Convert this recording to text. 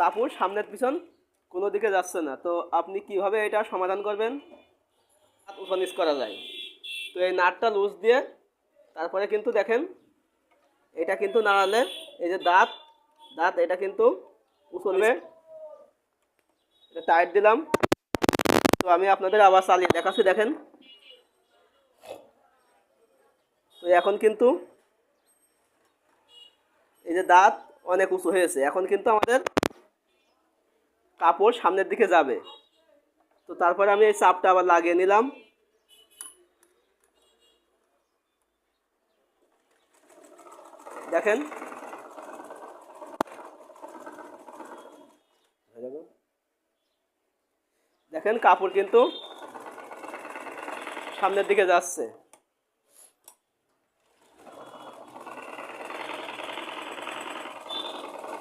কাপড় সামনের পিছন কোনো দিকে যাচ্ছে না। তো আপনি কীভাবে এটা সমাধান করবেন? উপানিস করা যায়। তো এই নাটটা লুজ দিয়ে তারপরে কিন্তু দেখেন, এটা কিন্তু নাড়ালে এই যে দাঁত দাঁত এটা কিন্তু উচলবে এটা টাইট দিলাম। তো আমি আপনাদের আবার চালিয়ে দেখাচ্ছি, দেখেন। তো এখন কিন্তু এই যে দাঁত অনেক উঁচু হয়েছে। এখন কিন্তু আমাদের কাপড় সামনের দিকে যাবে। তো তারপরে আমি এই চাপটা আবার লাগিয়ে নিলাম। দেখেন। দেখেন কাপড় কিন্তু সামনের দিকে যাচ্ছে।